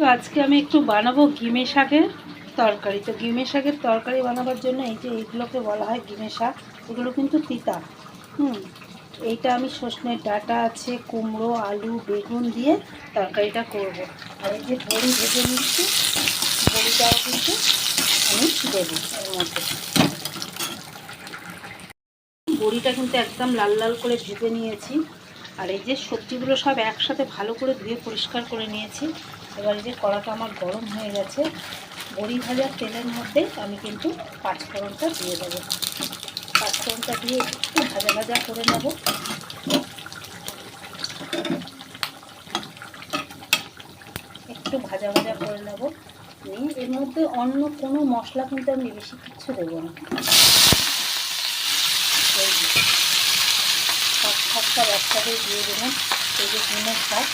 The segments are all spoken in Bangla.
তো আজকে আমি একটু বানাবো গিমে শাকের তরকারি। তো গিমে শাকের তরকারি বানাবার জন্য এই যে এইগুলোকে বলা হয় গিমে শাক, এগুলো কিন্তু তিতা। হুম, এইটা আমি সজনের ডাটা আছে, কুমড়ো, আলু, বেগুন দিয়ে তরকারিটা করব। আর এই যে বড়ি ভেজে নিচ্ছি বড়িটাও কিন্তু আমি দেবো এর মধ্যে। বড়িটা কিন্তু একদম লাল লাল করে ভেজে নিয়েছি। আর এই যে সবজিগুলো সব একসাথে ভালো করে ধুয়ে পরিষ্কার করে নিয়েছি। এবার এই যে কড়াটা আমার গরম হয়ে গেছে। বড়ি ভাজার তেলের মধ্যে আমি কিন্তু পাঁচফোড়নটা দিয়ে দেবো। পাঁচফোড়নটা দিয়ে একটু ভাজা ভাজা করে নেব। একটু ভাজা ভাজা করে নেব। নিয়ে এর মধ্যে অন্য কোনো মশলা কিন্তু আমি বেশি কিচ্ছু দেবো না। শাকটা একসাথে দিয়ে দিলাম এই যে ডিমের শাক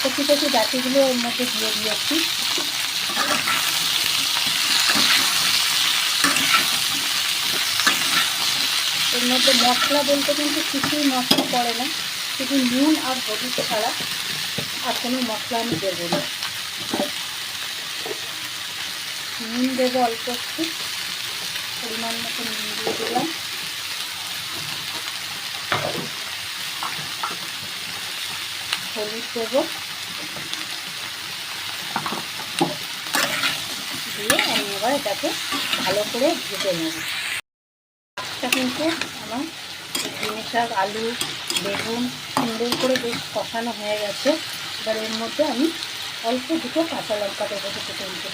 কচি কচি ডাটিগুলো ওর মধ্যে দিয়ে দিয়েছি। এর মধ্যে মশলা বলতে কিন্তু কিছুই মশলা পড়ে না, শুধু নুন আর হলুদ ছাড়া আর কোনো মশলা আমি দেবো না। নুন দেবো অল্প একটু, পরিমাণ মতো নুন দিয়ে দিলাম। হলুদ দেবো। দিয়ে আমি এবার এটাকে ভালো করে ভেজে নেব। এটা কিন্তু আমার ডিমের শাক, আলু, বেগুন সুন্দর করে বেশ কষানো হয়ে গেছে। এবার এর মধ্যে আমি অল্প দুটো কাঁচা লঙ্কা দেবো দুটো তিনটে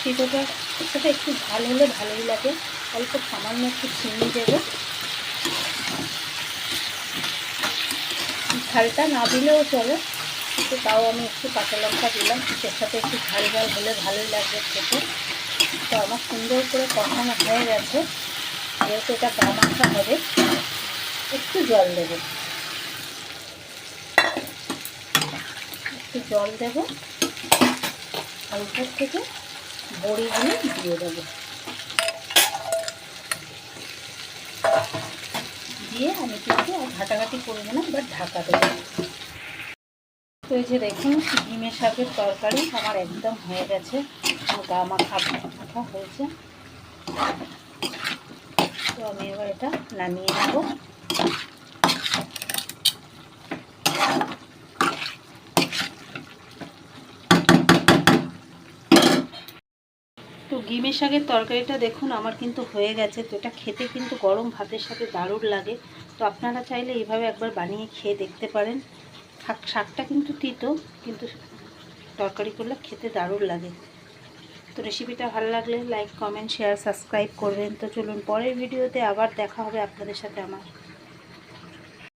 সেটার সেটা একটু ঝাল হলে ভালোই লাগে। অল্প সামান্য একটু চিনি দেবো। ঝালটা না দিলেও চলে, কিন্তু তাও আমি একটু কাঁচা লঙ্কা দিলাম, এর সাথে একটু ঝাল ঝাল হলে ভালোই লাগবে খেতে। তো আমার সুন্দর করে কষানো হয়ে গেছে, যেহেতু এটা গামাখা হবে, একটু জল দেব। একটু জল দেব, আর উপর থেকে বড়িগুলো দিয়ে দেবো। দিয়ে আমি কিন্তু ঘাটাঘাটি করব না এবার ঢাকা দেবো। তো এই যে দেখুন, ডিমের শাকের তরকারি আমার একদম হয়ে গেছে। গা মাখা মাখা হয়েছে। তো আমি এবার এটা নামিয়ে নেব। তো ডিমের শাকের তরকারিটা দেখুন, আমার কিন্তু হয়ে গেছে। তো এটা খেতে কিন্তু গরম ভাতের সাথে দারুণ লাগে। তো আপনারা চাইলে এইভাবে একবার বানিয়ে খেয়ে দেখতে পারেন। শাক, শাকটা কিন্তু তিতো, কিন্তু তরকারি করলে খেতে দারুণ লাগে। তো রেসিপিটা ভালো লাগলে লাইক কমেন্ট শেয়ার সাবস্ক্রাইব করবেন। তো চলুন পরের ভিডিওতে আবার দেখা হবে আপনাদের সাথে আমার।